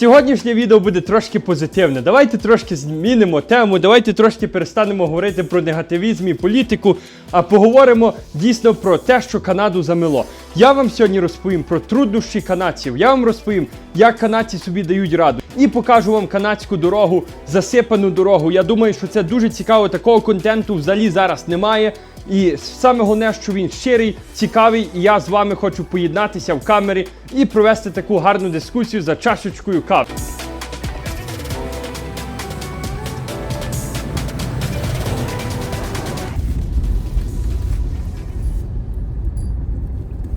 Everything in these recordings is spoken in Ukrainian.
Сьогоднішнє відео буде трошки позитивне. Давайте трошки змінимо тему, давайте трошки перестанемо говорити про негативізм і політику, а поговоримо дійсно про те, що Канаду замило. Я вам сьогодні розповім про труднощі канадців. Я вам розповім, як канадці собі дають раду. І покажу вам канадську дорогу, засипану дорогу. Я думаю, що це дуже цікаво. Такого контенту взагалі зараз немає. І саме головне, що він щирий, цікавий, і я з вами хочу поєднатися в камері і провести таку гарну дискусію за чашечкою кави.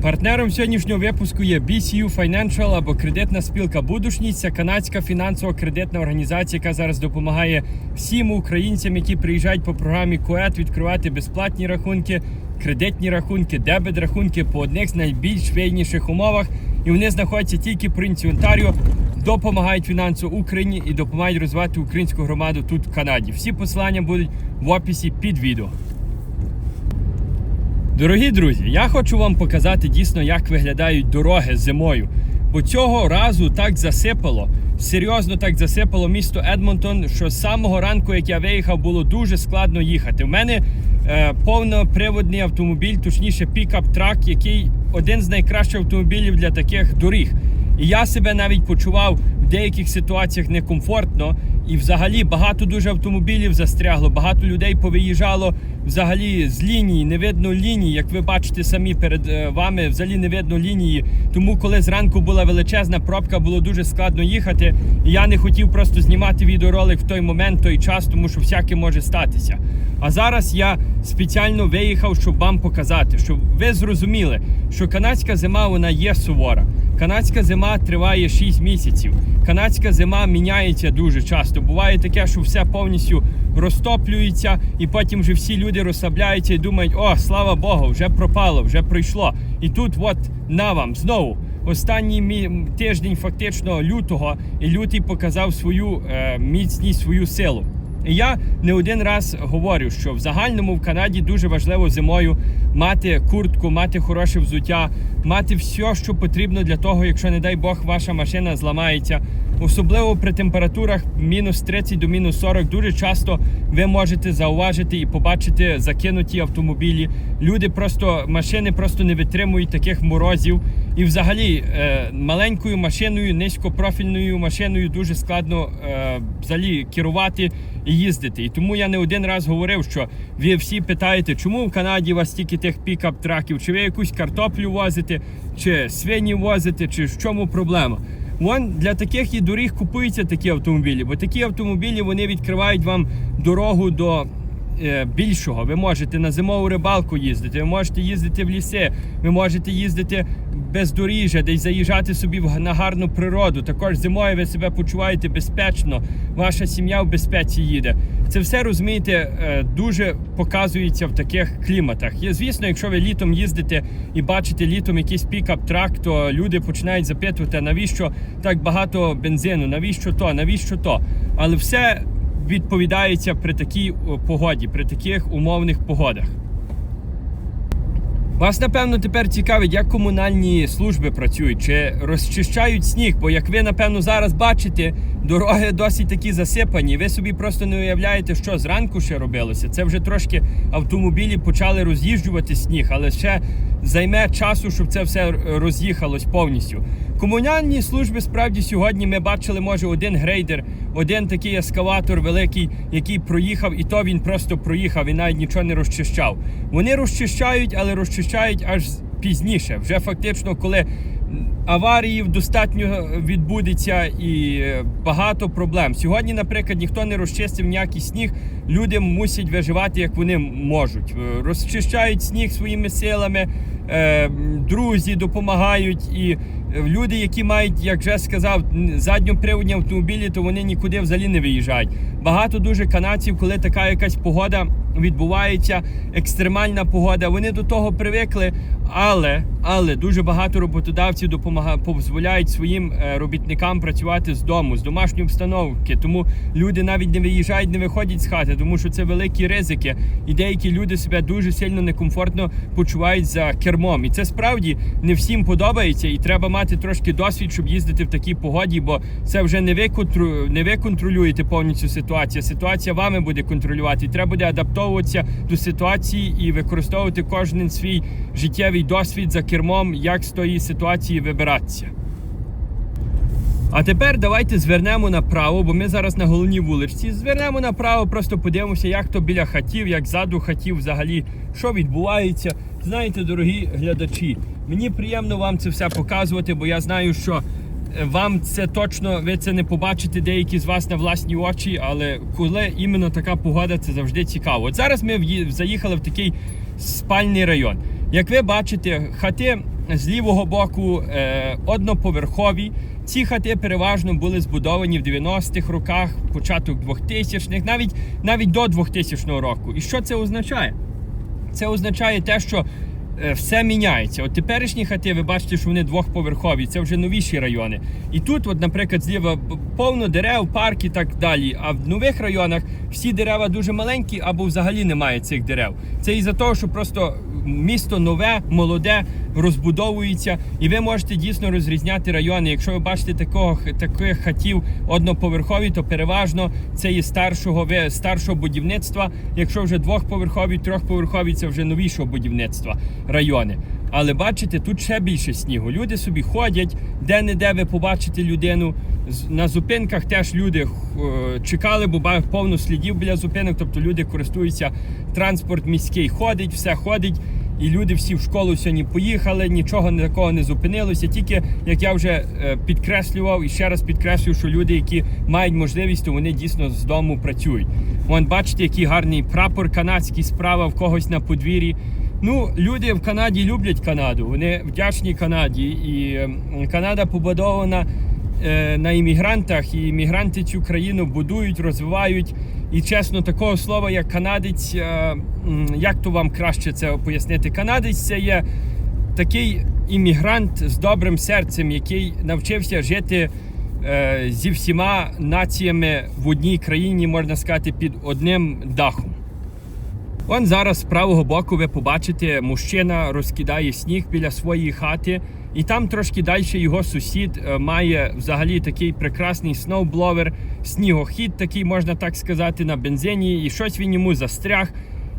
Партнером сьогоднішнього випуску є BCU Financial або кредитна спілка Будушність. Це канадська фінансово-кредитна організація, яка зараз допомагає всім українцям, які приїжджають по програмі КОЕТ, відкривати безплатні рахунки, кредитні рахунки, дебет рахунки по одних з найбільш вигідніших умовах. І вони знаходяться тільки в провінції Онтаріо, допомагають фінансово Україні і допомагають розвивати українську громаду тут в Канаді. Всі посилання будуть в описі під відео. Дорогі друзі, я хочу вам показати дійсно, як виглядають дороги зимою. Бо цього разу так засипало, серйозно так засипало місто Едмонтон, що з самого ранку, як я виїхав, було дуже складно їхати. У мене е, повноприводний автомобіль, точніше пікап-трак, який один з найкращих автомобілів для таких доріг. І я себе навіть почував в деяких ситуаціях некомфортно. І взагалі багато дуже автомобілів застрягло, багато людей повиїжджало взагалі з лінії, не видно лінії, як ви бачите самі перед е, вами, взагалі не видно лінії. Тому, коли зранку була величезна пробка, було дуже складно їхати. І я не хотів просто знімати відеоролик в той момент, той час, тому що всяке може статися. А зараз я спеціально виїхав, щоб вам показати, щоб ви зрозуміли, що канадська зима вона є сувора. Канадська зима триває 6 місяців. Канадська зима міняється дуже часто. Буває таке, що все повністю розтоплюється, і потім вже всі люди розслабляються і думають, о, слава Богу, вже пропало, вже пройшло. І тут, от на вам знову. Останній тиждень фактично лютого, і лютий показав свою е, міцність, свою силу. І я не один раз говорю, що в загальному в Канаді дуже важливо зимою мати куртку, мати хороше взуття, мати все, що потрібно для того, якщо, не дай Бог, ваша машина зламається. Особливо при температурах мінус 30 до мінус 40 дуже часто ви можете зауважити і побачити закинуті автомобілі. Люди просто машини просто не витримують таких морозів. І взагалі е, маленькою машиною, низькопрофільною машиною дуже складно е, взагалі керувати і їздити. І тому я не один раз говорив, що ви всі питаєте, чому в Канаді у вас стільки тих пікап-траків, чи ви якусь картоплю возите, чи свині возите, чи в чому проблема. Вон для таких і доріг купуються такі автомобілі, бо такі автомобілі вони відкривають вам дорогу до більшого. Ви можете на зимову рибалку їздити, ви можете їздити в ліси, ви можете їздити бездоріжжя, десь заїжджати собі на гарну природу. Також зимою ви себе почуваєте безпечно, ваша сім'я в безпеці їде. Це все розумієте, е, дуже показується в таких кліматах. І, звісно, якщо ви літом їздите і бачите літом якийсь пікап-трак, то люди починають запитувати, навіщо так багато бензину, навіщо то, навіщо то. Але все відповідається при такій погоді, при таких умовних погодах. Вас напевно тепер цікавить, як комунальні служби працюють, чи розчищають сніг, бо як ви напевно зараз бачите, дороги досить такі засипані. Ви собі просто не уявляєте, що зранку ще робилося. Це вже трошки автомобілі почали роз'їжджувати сніг, але ще займе часу, щоб це все роз'їхалось повністю. Комунальні служби справді сьогодні ми бачили, може, один грейдер, один такий ескаватор великий, який проїхав, і то він просто проїхав і навіть нічого не розчищав. Вони розчищають, але розчищають аж пізніше. Вже фактично, коли аварії достатньо відбудеться і е, багато проблем. Сьогодні, наприклад, ніхто не розчистив ніякий сніг. Люди мусять виживати, як вони можуть. Е, Розчищають сніг своїми силами, е, друзі допомагають і Люди, які мають, як вже сказав, задньоприводні автомобілі, то вони нікуди взагалі не виїжджають. Багато дуже канадців, коли така якась погода відбувається, екстремальна погода, вони до того привикли. Але, але дуже багато роботодавців допомага, дозволяють своїм е, робітникам працювати з дому, з домашньої обстановки. Тому люди навіть не виїжджають, не виходять з хати, тому що це великі ризики. І деякі люди себе дуже сильно некомфортно почувають за кермом. І це справді не всім подобається, і треба мати трошки досвід, щоб їздити в такій погоді, бо це вже не ви контру- не ви контролюєте повністю ситуацію. Ситуація вами буде контролювати. І треба буде адаптовуватися до ситуації і використовувати кожен свій життєвий досвід за кермом, як з тої ситуації вибиратися. А тепер давайте звернемо направо, бо ми зараз на головній вуличці. Звернемо направо, просто подивимося, як то біля хатів, як ззаду хатів взагалі, що відбувається. Знаєте, дорогі глядачі, мені приємно вам це все показувати, бо я знаю, що е, вам це точно, ви це не побачите, деякі з вас на власні очі, але коли іменно така погода, це завжди цікаво. От зараз ми заїхали в такий спальний район. Як ви бачите, хати з лівого боку е, одноповерхові. Ці хати переважно були збудовані в 90-х роках, початок 2000-х, навіть, навіть до 2000 року. І що це означає? Це означає те, що е, все міняється. От теперішні хати, ви бачите, що вони двохповерхові, це вже новіші райони. І тут, от, наприклад, зліва повно дерев, парк і так далі. А в нових районах всі дерева дуже маленькі або взагалі немає цих дерев. Це із-за того, що просто місто нове, молоде, розбудовується, і ви можете дійсно розрізняти райони. Якщо ви бачите такого таких хатів одноповерхові, то переважно це є старшого ви- старшого будівництва. Якщо вже двохповерхові, трьохповерхові, це вже новішого будівництва райони. Але бачите, тут ще більше снігу. Люди собі ходять, де-не-де ви побачите людину. На зупинках теж люди е, чекали, бо повно слідів біля зупинок. Тобто люди користуються транспорт міський, ходить, все ходить. І люди всі в школу сьогодні поїхали, нічого ні такого не зупинилося. Тільки як я вже е, підкреслював і ще раз підкреслюю, що люди, які мають можливість, то вони дійсно з дому працюють. Вон бачите, який гарний прапор канадський справа в когось на подвір'ї. Ну, люди в Канаді люблять Канаду. Вони вдячні Канаді. І ем, Канада побудована е, на іммігрантах, і іммігранти цю країну будують, розвивають. І чесно, такого слова, як канадець, е, як то вам краще це пояснити? Канадець це є такий іммігрант з добрим серцем, який навчився жити е, зі всіма націями в одній країні, можна сказати, під одним дахом. Он зараз з правого боку ви побачите, мужчина розкидає сніг біля своєї хати, і там трошки далі його сусід е, має взагалі такий прекрасний сноубловер, снігохід, такий можна так сказати, на бензині, і щось він йому застряг.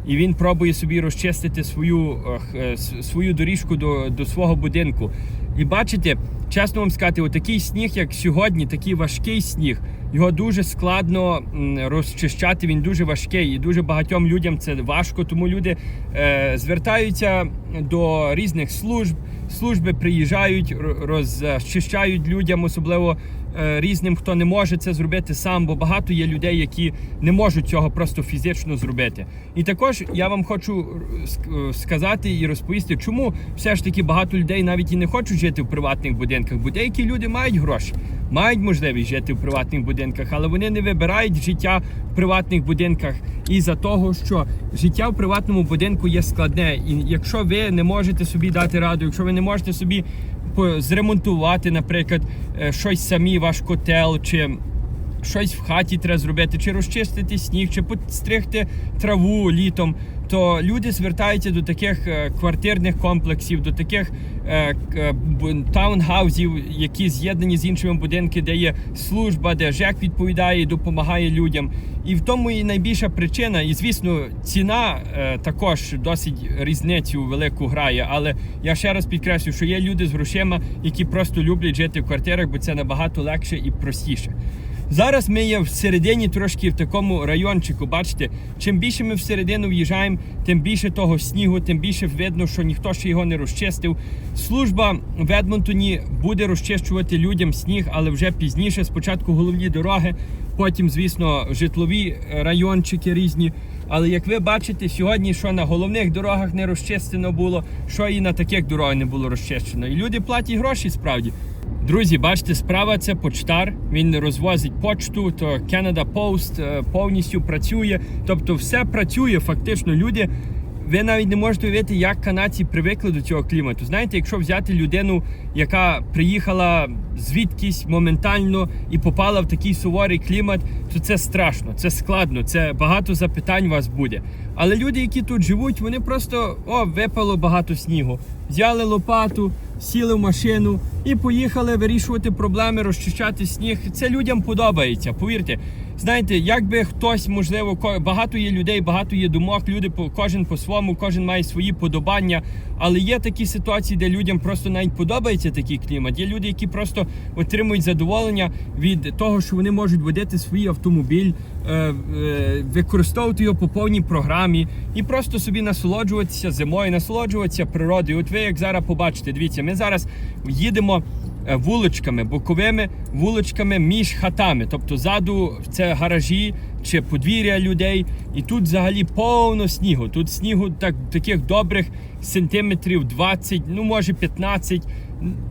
І він пробує собі розчистити свою, е, е, свою доріжку до, до свого будинку. І бачите, чесно вам сказати, отакий сніг, як сьогодні, такий важкий сніг, його дуже складно розчищати. Він дуже важкий і дуже багатьом людям це важко. Тому люди е, звертаються до різних служб. Служби приїжджають, розчищають людям, особливо різним, хто не може це зробити сам, бо багато є людей, які не можуть цього просто фізично зробити. І також я вам хочу е, е, сказати і розповісти, чому все ж таки багато людей навіть і не хочуть жити в приватних будинках, бо деякі люди мають гроші, мають можливість жити в приватних будинках, але вони не вибирають життя в приватних будинках із-за того, що життя в приватному будинку є складне. І якщо ви не можете собі дати раду, якщо ви не можете собі зремонтувати, наприклад, е, щось самі, ваш котел чи щось в хаті треба зробити, чи розчистити сніг, чи підстригти траву літом, то люди звертаються до таких е, квартирних комплексів, до таких е, е, таунгаузів, які з'єднані з іншими будинками, де є служба, де ЖЕК відповідає і допомагає людям. І в тому і найбільша причина, і звісно, ціна також досить різницю велику грає. Але я ще раз підкреслю, що є люди з грошима, які просто люблять жити в квартирах, бо це набагато легше і простіше. Зараз ми є всередині трошки в такому райончику. Бачите, чим більше ми всередину в'їжджаємо, тим більше того снігу, тим більше видно, що ніхто ще його не розчистив. Служба в Едмонтоні буде розчищувати людям сніг, але вже пізніше. Спочатку головні дороги, потім, звісно, житлові е, райончики різні. Але як ви бачите, сьогодні що на головних дорогах не розчищено було, що і на таких дорогах не було розчищено. І люди платять гроші справді. Друзі, бачите, справа це почтар. Він розвозить почту, то Canada Post е, повністю працює. Тобто все працює фактично. Люди, ви навіть не можете уявити, як канадці привикли до цього клімату. Знаєте, якщо взяти людину, яка приїхала звідкись моментально і попала в такий суворий клімат, то це страшно, це складно, це багато запитань у вас буде. Але люди, які тут живуть, вони просто о, випало багато снігу, взяли лопату, сіли в машину і поїхали вирішувати проблеми, розчищати сніг. Це людям подобається, повірте. Знаєте, якби хтось, можливо, багато є людей, багато є думок, люди по кожен по-своєму, кожен має свої подобання. Але є такі ситуації, де людям просто навіть подобається такий клімат. Є люди, які просто отримують задоволення від того, що вони можуть водити свій автомобіль, е, е, використовувати його по повній програмі і просто собі насолоджуватися зимою, насолоджуватися природою. От ви як зараз побачите, дивіться, ми зараз їдемо е, вуличками, боковими вуличками між хатами. Тобто ззаду це гаражі чи подвір'я людей. І тут взагалі повно снігу. Тут снігу так, таких добрих сантиметрів 20, ну може 15,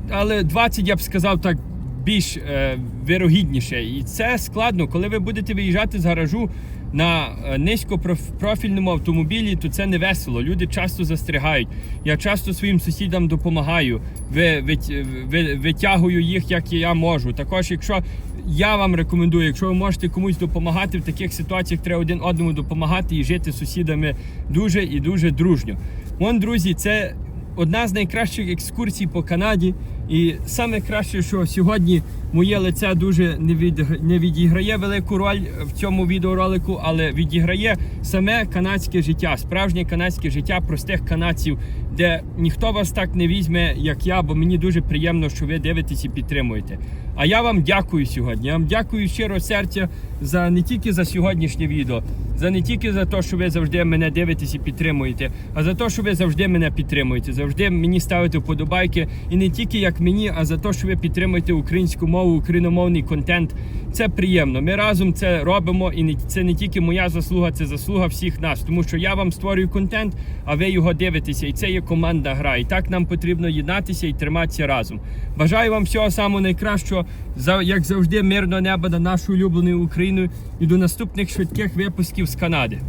але 20 я б сказав так більш е, вирогідніше. І це складно, коли ви будете виїжджати з гаражу на е, низькопрофільному автомобілі, то це не весело. Люди часто застрягають. Я часто своїм сусідам допомагаю, ви, вит- ви- витягую їх, як я можу. Також, якщо я вам рекомендую, якщо ви можете комусь допомагати в таких ситуаціях, треба один одному допомагати і жити з сусідами дуже і дуже дружньо. Вон, друзі, це одна з найкращих екскурсій по Канаді. І саме краще, що сьогодні моє лице дуже не, від, не відіграє велику роль в цьому відеоролику, але відіграє саме канадське життя, справжнє канадське життя простих канадців, де ніхто вас так не візьме, як я, бо мені дуже приємно, що ви дивитесь і підтримуєте. А я вам дякую сьогодні. Я вам дякую щиро серця за не тільки за сьогоднішнє відео, за не тільки за те, що ви завжди мене дивитесь і підтримуєте, а за те, що ви завжди мене підтримуєте, завжди мені ставите вподобайки. І не тільки як мені, а за те, що ви підтримуєте українську мову, україномовний контент. Це приємно. Ми разом це робимо, і це не тільки моя заслуга, це заслуга всіх нас. Тому що я вам створюю контент, а ви його дивитеся. І це є команда гра. І так нам потрібно єднатися і триматися разом. Бажаю вам всього самого найкращого. Як завжди, мирного неба над нашою улюбленою Україною. І до наступних швидких випусків з Канади.